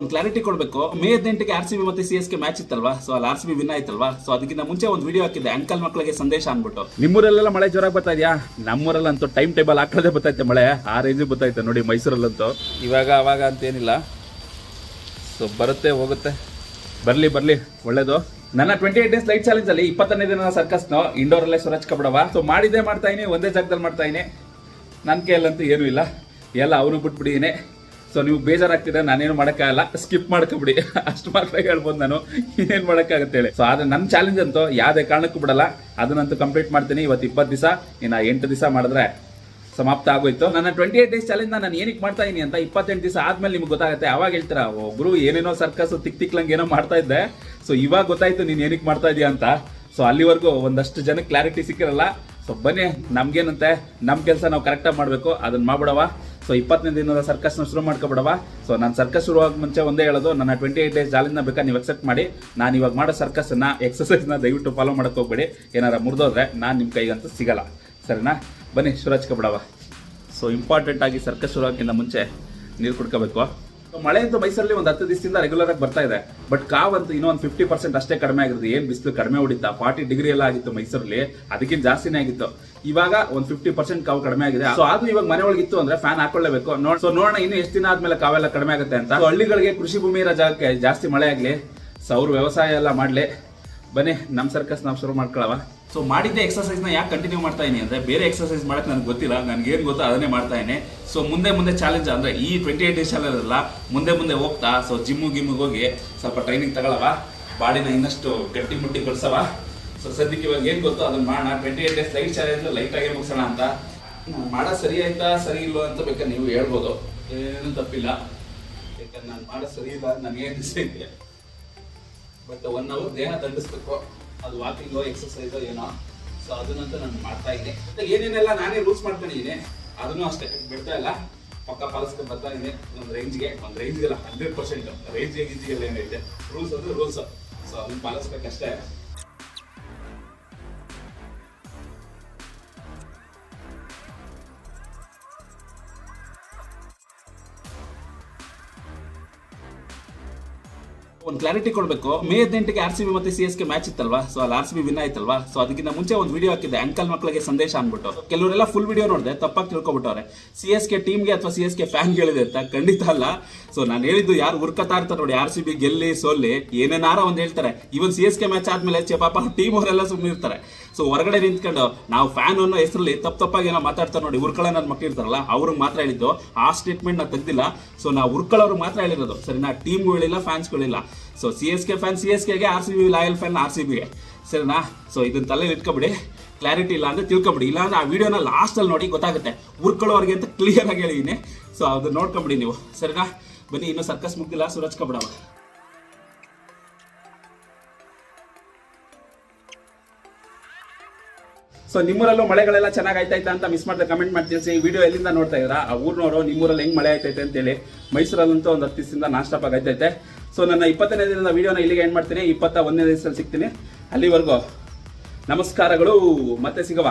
ಒಂದು ಕ್ಲಾರಿಟಿ ಕೊಡಬೇಕು. ಮೇ ಹದಿನೆಂಟಿಗೆ ಆರ್ ಸಿ ಬಿ ಮತ್ತೆ ಸಿ ಎಸ್ ಕೆ ಮ್ಯಾಚ್ ಇತ್ತಲ್ವಾ? ಸೊ ಅಲ್ಲಿ ಆರ್ ಸಿ ಬಿ ವಿನ್ ಆಯ್ತಲ್ವಾ? ಸೊ ಅದಕ್ಕಿಂತ ಮುಂಚೆ ಒಂದು ವಿಡಿಯೋ ಹಾಕಿದ್ದೆ. ಅಂಕಲ್ ಮಕ್ಕಳಿಗೆ ಸಂದೇಶ ಅನ್ಬಿಟ್ಟು ನಿಮ್ಮೂರಲ್ಲೆಲ್ಲ ಮಳೆ ಜೋರಾಗಿ ಬರ್ತಾ ಇದೆಯಾ? ನಮ್ಮೂರಲ್ಲಂತೂ ಟೈಮ್ ಟೇಬಲ್ ಹಾಕೊಳ್ಳದೆ ಬರ್ತೈತೆ ಮಳೆ. ಆ ರೇಂಜ್ ಬರ್ತೈತೆ ನೋಡಿ ಮೈಸೂರಲ್ಲಂತೂ. ಇವಾಗ, ಅವಾಗ ಅಂತೇನಿಲ್ಲ ಸೊ ಬರುತ್ತೆ, ಹೋಗುತ್ತೆ. ಬರಲಿ ಬರಲಿ. ಒಳ್ಳೇದು. ನನ್ನ twenty eight days light challenge ಅಲ್ಲಿ ಇಪ್ಪತ್ತನೇ ದಿನ ಸರ್ಕಸ್ನ ಇಂಡೋರ್ ಅಲ್ಲೇ ಸುರಜ್ ಸೊ ಮಾಡಿದ್ದೇ ಮಾಡ್ತಾ ಇದೀನಿ ಒಂದೇ ಜಾಗದಲ್ಲಿ ಮಾಡ್ತಾ ಇದೀನಿ ನನ್ನ ಕೈಯಲ್ಲಂತೂ ಏನೂ ಇಲ್ಲ. ಎಲ್ಲ ಅವನು ಬಿಟ್ಬಿಟ್ಟಿದ್ದೀನಿ ಸೊ ನೀವು ಬೇಜಾರಾಗ್ತಿದ್ರೆ ನಾನೇನು ಮಾಡೋಕ್ಕಾಗಲ್ಲ. ಸ್ಕಿಪ್ ಮಾಡ್ಕೊಬಿಡಿ. ಅಷ್ಟು ಮಾತ್ರ ಹೇಳ್ಬೋದು ನಾನು. ಇನ್ನೇನು ಮಾಡೋಕ್ಕಾಗತ್ತೆ ಹೇಳಿ. ಸೊ ಆದರೆ ನನ್ನ ಚಾಲೆಂಜ್ ಅಂತೂ ಯಾವುದೇ ಕಾರಣಕ್ಕೂ ಬಿಡಲ್ಲ. ಅದನ್ನಂತೂ ಕಂಪ್ಲೀಟ್ ಮಾಡ್ತೀನಿ. ಇವತ್ತು ಇಪ್ಪತ್ತು ದಿವಸ, ಇನ್ನು ಎಂಟು ದಿವಸ ಮಾಡಿದ್ರೆ ಸಮಾಪ್ತ ಆಗೋಯ್ತು. ನನ್ನ ಟ್ವೆಂಟಿ ಏಟ್ ಡೇಸ್ ಚಾಲೆಂಜ್ ನಾನು ಏನಕ್ಕೆ ಮಾಡ್ತಾ ಇದೀನಿ ಅಂತ ಇಪ್ಪತ್ತೆಂಟು ದಿವಸ ಆದ್ಮೇಲೆ ನಿಮ್ಗೆ ಗೊತ್ತಾಗುತ್ತೆ. ಅವಾಗ ಹೇಳ್ತೀರಾ? ಒಬ್ರು ಏನೇನೋ ಸರ್ಕಸ್ ತಿಕ್ ತಿಕ್ಲಂಗೆ ಏನೋ ಮಾಡ್ತಾ ಇದ್ದೆ. ಸೊ ಇವಾಗ ಗೊತ್ತಾಯ್ತು ನೀನು ಏನಕ್ಕೆ ಮಾಡ್ತಾ ಇದೀಯ ಅಂತ. ಸೊ ಅಲ್ಲಿವರೆಗೂ ಒಂದಷ್ಟು ಜನಕ್ಕೆ ಕ್ಲಾರಿಟಿ ಸಿಕ್ಕಿರಲ್ಲ. ಸೊ ಬನ್ನಿ, ನಮ್ಗೇನಂತೆ? ನಮ್ಮ ಕೆಲಸ ನಾವು ಕರೆಕ್ಟಾಗಿ ಮಾಡಬೇಕು. ಅದನ್ನ ಮಾಡ್ಬಿಡವ. ಸೊ ಇಪ್ಪತ್ತನೇ ದಿನದ ಸರ್ಕಸ್ನ ಶುರು ಮಾಡ್ಕೊಬಿಡವಾ? ಸೊ ನಾನು ಸರ್ಕಸ್ ಶುರು ಆಗ ಮುಂಚೆ ಒಂದೇ ಹೇಳೋದು, ನನ್ನ ಟ್ವೆಂಟಿ ಏಟ್ ಡೇಸ್ ಜಾಲಿನ ಬೇಕಾ ನೀವು ಅಕ್ಸೆಪ್ಟ್ ಮಾಡಿ. ನಾನು ಇವಾಗ ಮಾಡೋ ಸರ್ಕಸ್ನ ಎಕ್ಸಸೈಸ್ನ ದಯವಿಟ್ಟು ಫಾಲೋ ಮಾಡಕ್ಕೆ ಹೋಗ್ಬೇಡಿ. ಏನಾರ ಮುರಿದೋದ್ರೆ ನಾನು ನಿಮ್ಮ ಕೈಗಂತೂ ಸಿಗಲ್ಲ. ಸರಿನಾ? ಬನ್ನಿ ಶುರು ಹಚ್ಕೊಬಿಡವಾ ಸೊ ಇಂಪಾರ್ಟೆಂಟ್ ಆಗಿ ಸರ್ಕಸ್ ಶುರುವಾಗಿಂತ ಮುಂಚೆ ನೀರು ಕುಡ್ಕೋಬೇಕು. ಮಳೆ ಅಂತೂ ಮೈಸೂರಲ್ಲಿ ಒಂದು ಹತ್ತು ದಿವಸದಿಂದ ರೆಗ್ಯುಲರ್ ಆಗಿ ಬರ್ತಾ ಇದೆ. ಬಟ್ ಕಾವಂತೂ ಇನ್ನೂ ಒಂದು ಫಿಫ್ಟಿ ಪರ್ಸೆಂಟ್ ಅಷ್ಟೇ ಕಡಿಮೆ ಆಗಿರೋದು. ಏನ್ ಬಿಸಿಲು ಕಡಿಮೆ ಹೊಡಿತಾ? ಫಾರ್ಟಿ ಡಿಗ್ರಿ ಎಲ್ಲ ಆಗಿತ್ತು ಮೈಸೂರಲ್ಲಿ. ಅದಕ್ಕಿಂತ ಜಾಸ್ತಿನೇ ಆಗಿತ್ತು. ಇವಾಗ ಒಂದು ಫಿಫ್ಟಿ ಪರ್ಸೆಂಟ್ ಕಾವು ಕಡಿಮೆ ಆಗಿದೆ. ಸೊ ಅದು ಇವಾಗ ಮನೆ ಒಳಗಿತ್ತು ಅಂದ್ರೆ ಫ್ಯಾನ್ ಹಾಕೊಳ್ಳೇಬೇಕು. ನೋಡ್ ಸೊ ನೋಡೋಣ ಇನ್ನು ಎಷ್ಟು ದಿನ ಆದ್ಮೇಲೆ ಕಾವೆಲ್ಲ ಕಡಿಮೆ ಆಗುತ್ತೆ ಅಂತ. ಹಳ್ಳಿಗಳಿಗೆ ಕೃಷಿ ಭೂಮಿ ಇರೋ ಜಾಗಕ್ಕೆ ಜಾಸ್ತಿ ಮಳೆ ಆಗ್ಲಿ. ಸೌರ ವ್ಯವಸಾಯ ಎಲ್ಲ ಮಾಡ್ಲಿ. ಬನ್ನಿ ನಮ್ಮ ಸರ್ಕಸ್ ನಾವು ಶುರು ಮಾಡ್ಕೊಳವ. ಸೊ ಮಾಡಿದ್ದೆ ನ ಯಾಕೆ ಕಂಟಿನ್ಯೂ ಮಾಡ್ತಾ ಇದೀನಿ ಅಂದ್ರೆ, ಬೇರೆ ಎಕ್ಸರ್ಸೈಸ್ ಮಾಡಕ್ ನನಗೆ ಗೊತ್ತಿಲ್ಲ ನನಗೆ ಏನು ಗೊತ್ತೋ ಅದನ್ನೇ ಮಾಡ್ತಾ ಇದ್ದೀನಿ ಸೊ ಮುಂದೆ ಮುಂದೆ ಚಾಲೆಂಜ್ ಅಂದ್ರೆ, ಈ ಟ್ವೆಂಟಿ ಏಟ್ ಡೇಸ್ ಅಲ್ಲ, ಮುಂದೆ ಮುಂದೆ ಹೋಗ್ತಾ ಸೊ ಜಿಮ್ಮು ಗಿಮ್ಮಿಗೆ ಹೋಗಿ ಸ್ವಲ್ಪ ಟ್ರೈನಿಂಗ್ ತಗೊಳವ. ಬಾಡಿನ ಇನ್ನಷ್ಟು ಗಟ್ಟಿ ಮುಟ್ಟಿ ಕಳ್ಸವ ಸೊ ಸದ್ಯಕ್ಕೆ ಇವಾಗ ಏನು ಗೊತ್ತೋ ಅದನ್ನ ಮಾಡೋಣ. Twenty eight days light challenge light ಆಗಿ ಮುಗಿಸೋಣ ಅಂತ. ಮಾಡೋ ಸರಿ ಆಯ್ತಾ, ಸರಿ ಇಲ್ಲೋ ಅಂತ ಬೇಕಾದ್ರೆ ನೀವು ಹೇಳ್ಬೋದು. ಏನೂ ತಪ್ಪಿಲ್ಲ. ಯಾಕಂದ್ರೆ ನಾನು ಮಾಡೋ ಸರಿ ಇಲ್ಲ ನನಗೆ ಅನಿಸ್ತೈತೆ ಬಟ್ ಒನ್ ಅವರ್ ದೇಹ ದಂಡಿಸ್ಬೇಕು, ಅದು ವಾಕಿಂಗೋ ಎಕ್ಸಸೈಸೋ ಏನೋ ಸೊ ಅದನ್ನಂತೂ ನಾನು ಮಾಡ್ತಾ ಇದ್ದೆ ಮತ್ತೆ ಏನೇನೆಲ್ಲ ನಾನೇ ರೂಲ್ಸ್ ಮಾಡ್ಕೊಂಡಿದ್ದೀನಿ ಅದನ್ನು ಅಷ್ಟೇ, ಬಿಡ್ತಾ ಇಲ್ಲ. ಪಕ್ಕ ಪಾಲಿಸ್ಕೊಂಡು ಬರ್ತಾ ಇದ್ದೀನಿ, ಒಂದು ರೇಂಜ್ಗೆ ಒಂದು ರೇಂಜ್ಗೆಲ್ಲ ಹಂಡ್ರೆಡ್ ಪರ್ಸೆಂಟ್ ರೇಂಜ್ ಹೇಗಿದೆಯಲ್ಲ ಏನೈತೆ ರೂಲ್ಸ್ ಅಂದ್ರೆ ರೂಲ್ಸ್ ಸೊ ಅದನ್ನು ಪಾಲಿಸ್ಬೇಕಷ್ಟೇ. ಒಂದು ಕ್ಲಾರಿಟಿ ಕೊಡಬೇಕು. ಮೇ ಹದಿನೆಂಟಿಗೆ ಆರ್ ಸಿ ಬಿ ಮತ್ತೆ ಸಿ ಎಸ್ ಕೆ ಮ್ಯಾಚ್ ಇತ್ತಲ್ವಾ? ಸೊ ಅಲ್ಲಿ ಆರ್ ಸಿ ಬಿ ವಿನ್ ಆಯ್ತಲ್ವಾ? ಸೊ ಅದಕ್ಕಿಂತ ಮುಂಚೆ ಒಂದು ವಿಡಿಯೋ ಹಾಕಿದ್ದೆ. ಅಂಕಲ್ ಮಕ್ಕಳಿಗೆ ಸಂದೇಶ ಅಂದ್ಬಿಟ್ಟು. ಕೆಲವರೆಲ್ಲ ಫುಲ್ ವಿಡಿಯೋ ನೋಡಿದೆ. ತಪ್ಪಾಗಿ ತಿಳ್ಕೊಬಿಟ್ಟವ್ರೆ. ಸಿ ಎಸ್ ಕೆ ಟೀಮ್ಗೆ ಅಥವಾ ಸಿ ಎಸ್ ಕೆ ಫ್ಯಾನ್ ಹೇಳಿದೆ ಅಂತ? ಖಂಡಿತ ಅಲ್ಲ. ಸೊ ನಾನು ಹೇಳಿದ್ದು ಯಾರು ಹುರ್ಕತಾ ಇರ್ತಾರೆ ನೋಡಿ ಆರ್ ಸಿ ಬಿ ಗೆಲ್ಲಿ, ಸೋಲ್ಲಿ ಏನೇನಾರ ಒಂದು ಹೇಳ್ತಾರೆ. Even C S K match ಆದ್ಮೇಲೆ ಪಾಪ ಟೀಮ್ ಅವರೆಲ್ಲ ಸುಮ್ಮನೆ ಇರ್ತಾರೆ. ಸೊ ಹೊರಗಡೆ ನಿಂತ್ಕೊಂಡು ನಾವು ಫ್ಯಾನ್ ಅನ್ನೋ ಹೆಸರಲ್ಲಿ ತಪ್ಪ ತಪ್ಪಾಗಿ ಏನೋ ಮಾತಾಡ್ತಾರೆ ನೋಡಿ ಉರ್ಕಳ ನನ್ನ ಮಕ್ಕಳು ಇರ್ತಾರಲ್ಲ, ಅವ್ರಿಗೆ ಮಾತ್ರ ಹೇಳಿದ್ದು. ಆ ಸ್ಟೇಟ್ಮೆಂಟ್ ನಾನು ತೆಗ್ದಿಲ್ಲ. ಸೊ ನಾವು ಉರ್ಕೊಳ್ಳೋರು ಮಾತ್ರ ಹೇಳಿರೋದು. ಸರಿ ನಾ ಟೀಮ್ಗಳಿಲ್ಲ ಫ್ಯಾನ್ಸ್ಗಳಿಲ್ಲ so C S K fan C S ಕೆಗೆ R C B loyal fan R C ಬಿಗೆ ಸರಿನಾ? ಸೊ ಇದನ್ನ ತಲೆ ಇಟ್ಕೊಬಿಡಿ. ಕ್ಲಾರಿಟಿ ಇಲ್ಲ ಅಂದ್ರೆ ತಿಳ್ಕೊಬಿಡಿ. ಇಲ್ಲಾಂದ್ರೆ ಆ ವಿಡಿಯೋನ ಲಾಸ್ಟಲ್ಲಿ ನೋಡಿ ಗೊತ್ತಾಗುತ್ತೆ. ಉರ್ಕೊಳ್ಳೋರಿಗೆ ಅಂತ ಕ್ಲಿಯರ್ ಆಗಿ ಹೇಳಿದ್ದೀನಿ ಸೊ ಅದನ್ನ ನೋಡ್ಕೊಂಬಿಡಿ ನೀವು. ಸರಿನಾ? ಬನ್ನಿ, ಇನ್ನೂ ಸರ್ಕಸ್ ಮುಗ್ದಿಲ್ಲ. ಸುರಜ್ ಕಬಡವ. ಸೊ ನಿಮ್ಮೂರಲ್ಲೂ ಮಳೆಗಳೆಲ್ಲ ಚೆನ್ನಾಗಿ ಅಂತ ಮಿಸ್ ಮಾಡಿದ್ರೆ ಕಮೆಂಟ್ ಮಾಡಿ ತಿಳಿಸಿ ವಿಡಿಯೋ ಎಲ್ಲಿಂದ ನೋಡ್ತಾ ಇದ್ದೀರಾ? ಆ ಊರ್ನವರು ನಿಮ್ಮೂರಲ್ಲಿ ಹೆಂಗೆ ಮಳೆ ಆಯ್ತೈತೆ ಅಂತೇಳಿ ಮೈಸೂರಲ್ಲಂತೂ ಒಂದು ಹತ್ತು ದಿವಸದಿಂದ ಆಗೈತೈತೆ ಸೊ ನನ್ನ ಇಪ್ಪತ್ತನೇ ದಿನದ ವಿಡಿಯೋನ ಇಲ್ಲಿಗೆ ಎಂಡ್ ಮಾಡ್ತೀನಿ. ಇಪ್ಪತ್ತ ಒಂದನೇ ದಿವಸದಲ್ಲಿ ಸಿಗ್ತೀನಿ. ಅಲ್ಲಿವರೆಗೂ ನಮಸ್ಕಾರಗಳು. ಮತ್ತೆ ಸಿಗವ.